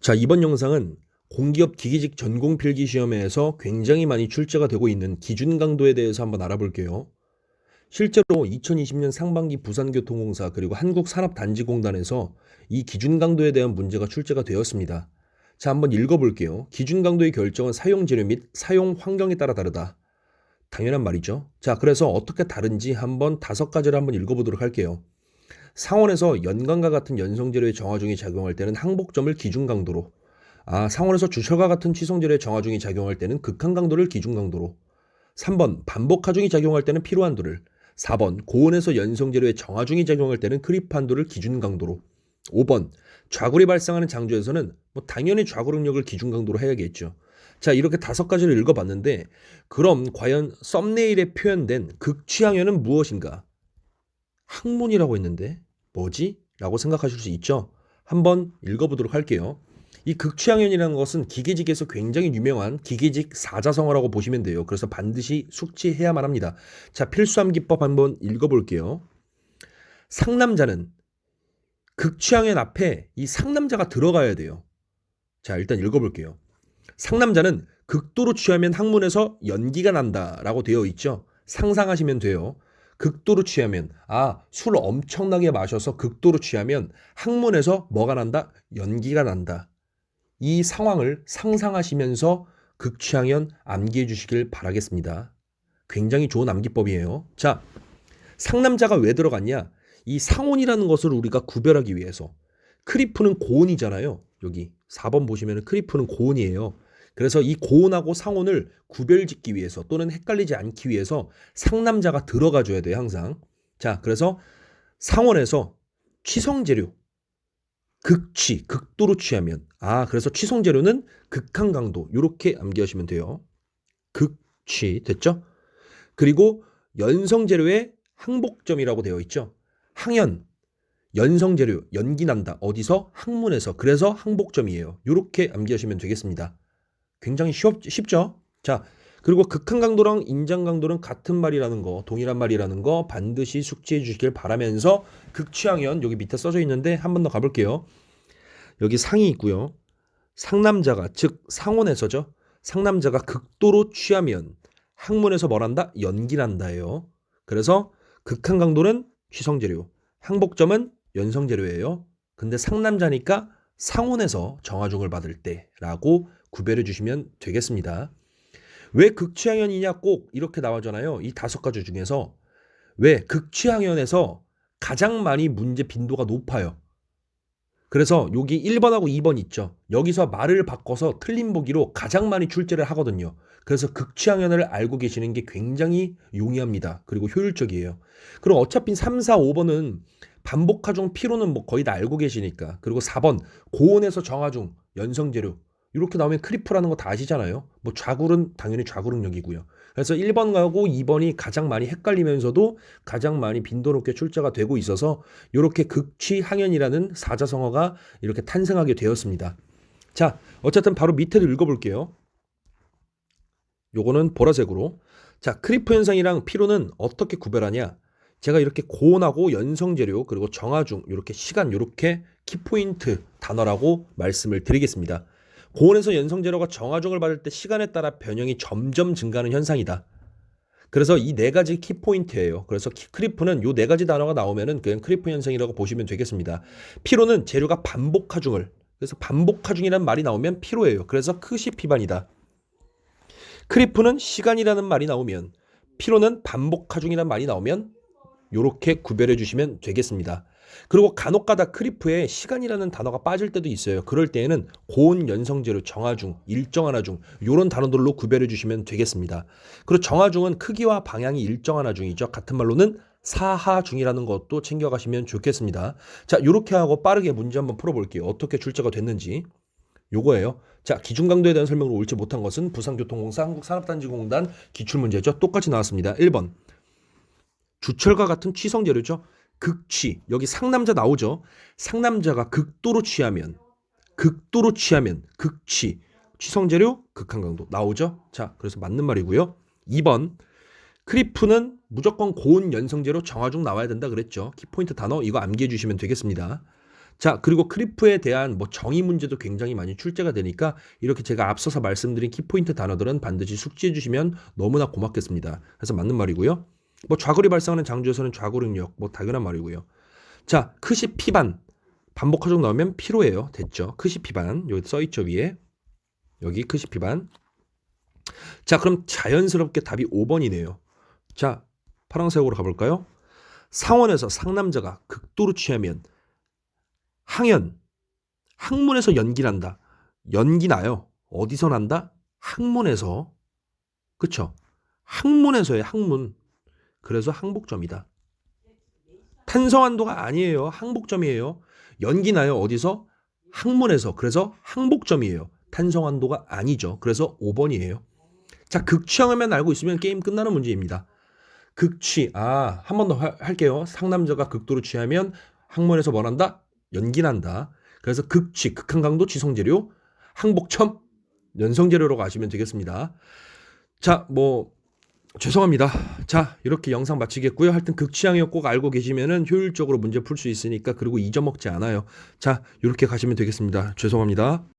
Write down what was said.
자, 이번 영상은 공기업 기계직 전공 필기 시험에서 굉장히 많이 출제가 되고 있는 기준 강도에 대해서 한번 알아볼게요. 실제로 2020년 상반기 부산교통공사 그리고 한국산업단지공단에서 이 기준 강도에 대한 문제가 출제가 되었습니다. 자, 한번 읽어볼게요. 기준 강도의 결정은 사용 재료 및 사용 환경에 따라 다르다. 당연한 말이죠. 자, 그래서 어떻게 다른지 한번 다섯 가지를 한번 읽어보도록 할게요. 상온에서 연강과 같은 연성재료의 정화중이 작용할 때는 항복점을 기준 강도로, 아, 상온에서 주철과 같은 취성재료의 정화중이 작용할 때는 극한 강도를 기준 강도로, 3번 반복하중이 작용할 때는 피로한도를, 4번 고온에서 연성재료의 정화중이 작용할 때는 크리프한도를 기준 강도로, 5번 좌굴이 발생하는 장조에서는 뭐 당연히 좌구력력을 기준 강도로 해야겠죠. 자, 이렇게 다섯 가지를 읽어봤는데, 그럼 과연 썸네일에 표현된 극취항연은 무엇인가? 학문이라고 했는데 뭐지? 라고 생각하실 수 있죠. 한번 읽어보도록 할게요. 이 극취항연이라는 것은 기계직에서 굉장히 유명한 기계직 사자성어라고 보시면 돼요. 그래서 반드시 숙지해야만 합니다. 자, 필수함 기법 한번 읽어볼게요. 상남자는 극취항연 앞에 이 상남자가 들어가야 돼요. 자, 일단 읽어볼게요. 상남자는 극도로 취하면 항문에서 연기가 난다라고 되어 있죠. 상상하시면 돼요. 극도로 취하면 아, 술 엄청나게 마셔서 극도로 취하면 항문에서 뭐가 난다? 연기가 난다. 이 상황을 상상하시면서 극취항연 암기해 주시길 바라겠습니다. 굉장히 좋은 암기법이에요. 자, 상남자가 왜 들어갔냐? 이 상온이라는 것을 우리가 구별하기 위해서 크리프는 고온이잖아요. 여기 4번 보시면 크리프는 고온이에요. 그래서 이 고온하고 상온을 구별짓기 위해서 또는 헷갈리지 않기 위해서 상남자가 들어가 줘야 돼요, 항상. 자, 그래서 상온에서 취성재료, 극취, 극도로 취하면 아, 그래서 취성재료는 극한 강도 이렇게 암기하시면 돼요. 극취 됐죠? 그리고 연성재료의 항복점이라고 되어 있죠. 항연 연성재료 연기 난다 어디서 항문에서 그래서 항복점이에요. 이렇게 암기하시면 되겠습니다. 굉장히 쉽, 쉽죠? 자, 그리고 극한 강도랑 인장 강도는 같은 말이라는 거, 동일한 말이라는 거 반드시 숙지해 주시길 바라면서 극취항연 여기 밑에 써져 있는데 한 번 더 가볼게요. 여기 상이 있고요. 상남자가 즉 상온에서죠. 상남자가 극도로 취하면 항문에서 뭘한다? 연기난다예요. 그래서 극한 강도는 취성재료, 항복점은 연성재료예요. 근데 상남자니까 상온에서 정화중을 받을 때라고 구별해 주시면 되겠습니다. 왜 극취항연이냐 꼭 이렇게 나와잖아요. 이 다섯 가지 중에서 왜 극취항연에서 가장 많이 문제 빈도가 높아요. 그래서 여기 1번하고 2번 있죠. 여기서 말을 바꿔서 틀린 보기로 가장 많이 출제를 하거든요. 그래서 극취항연을 알고 계시는 게 굉장히 용이합니다. 그리고 효율적이에요. 그럼 어차피 3, 4, 5번은 반복하중 피로는 뭐 거의 다 알고 계시니까. 그리고 4번 고온에서 정화중 연성재료 이렇게 나오면 크리프라는 거 다 아시잖아요. 뭐 좌굴은 당연히 좌구력력이고요. 그래서 1번하고 2번이 가장 많이 헷갈리면서도 가장 많이 빈도 높게 출제가 되고 있어서 이렇게 극취항연이라는 사자성어가 이렇게 탄생하게 되었습니다. 자, 어쨌든 바로 밑에도 읽어볼게요. 요거는 보라색으로. 자, 크리프 현상이랑 피로는 어떻게 구별하냐? 제가 이렇게 고온하고 연성 재료 그리고 정화 중 이렇게 시간 이렇게 키포인트 단어라고 말씀을 드리겠습니다. 고온에서 연성재료가 정화중을 받을 때 시간에 따라 변형이 점점 증가하는 현상이다. 그래서 이 네 가지 키포인트예요. 그래서 크리프는 요 네 가지 단어가 나오면은 그냥 크리프 현상이라고 보시면 되겠습니다. 피로는 재료가 반복하중을 그래서 반복하중이라는 말이 나오면 피로예요. 그래서 크시 피반이다. 크리프는 시간이라는 말이 나오면 피로는 반복하중이라는 말이 나오면 요렇게 구별해 주시면 되겠습니다. 그리고 간혹가다 크리프에 시간이라는 단어가 빠질 때도 있어요. 그럴 때에는 고온 연성재료 정화중, 일정하나중 요런 단어들로 구별해 주시면 되겠습니다. 그리고 정화중은 크기와 방향이 일정하나중이죠. 같은 말로는 사하중이라는 것도 챙겨가시면 좋겠습니다. 자, 요렇게 하고 빠르게 문제 한번 풀어볼게요. 어떻게 출제가 됐는지. 요거예요. 자, 기준 강도에 대한 설명을 옳지 못한 것은 부산교통공사 한국산업단지공단 기출문제죠. 똑같이 나왔습니다. 1번. 주철과 같은 취성재료죠. 극취 여기 상남자 나오죠. 상남자가 극도로 취하면 극도로 취하면 극취 취성재료 극한 강도 나오죠. 자 그래서 맞는 말이고요. 2번 크리프는 무조건 고온 연성재료 정화중 나와야 된다 그랬죠. 키포인트 단어 이거 암기해 주시면 되겠습니다. 자, 그리고 크리프에 대한 뭐 정의 문제도 굉장히 많이 출제가 되니까 이렇게 제가 앞서서 말씀드린 키포인트 단어들은 반드시 숙지해 주시면 너무나 고맙겠습니다. 그래서 맞는 말이고요. 뭐 좌골이 발생하는 장주에서는 좌골응력 뭐 당연한 말이고요. 자, 크시 피반 반복하적 나오면 피로예요. 됐죠? 크시 피반 여기 써 있죠 위에 여기 크시 피반. 자, 그럼 자연스럽게 답이 5번이네요. 자, 파란색으로 가볼까요? 상원에서 상남자가 극도로 취하면 항연 항문에서 연기 난다. 연기 나요. 어디서 난다? 항문에서. 그쵸? 항문에서의 항문. 그래서 항복점이다. 탄성한도가 아니에요. 항복점이에요. 연기 나요. 어디서? 항문에서. 그래서 항복점이에요. 탄성한도가 아니죠. 그래서 5번이에요. 자, 극취하면 알고 있으면 게임 끝나는 문제입니다. 극취. 아, 한 번 더 할게요. 상남자가 극도로 취하면 항문에서 뭐 난다? 연기 난다. 그래서 극취, 극한 강도 지성재료, 항복첨, 연성재료라고 아시면 되겠습니다. 자, 뭐 죄송합니다. 자, 이렇게 영상 마치겠고요. 하여튼 극취향이요 꼭 알고 계시면은 효율적으로 문제 풀 수 있으니까 그리고 잊어먹지 않아요. 자, 이렇게 가시면 되겠습니다. 죄송합니다.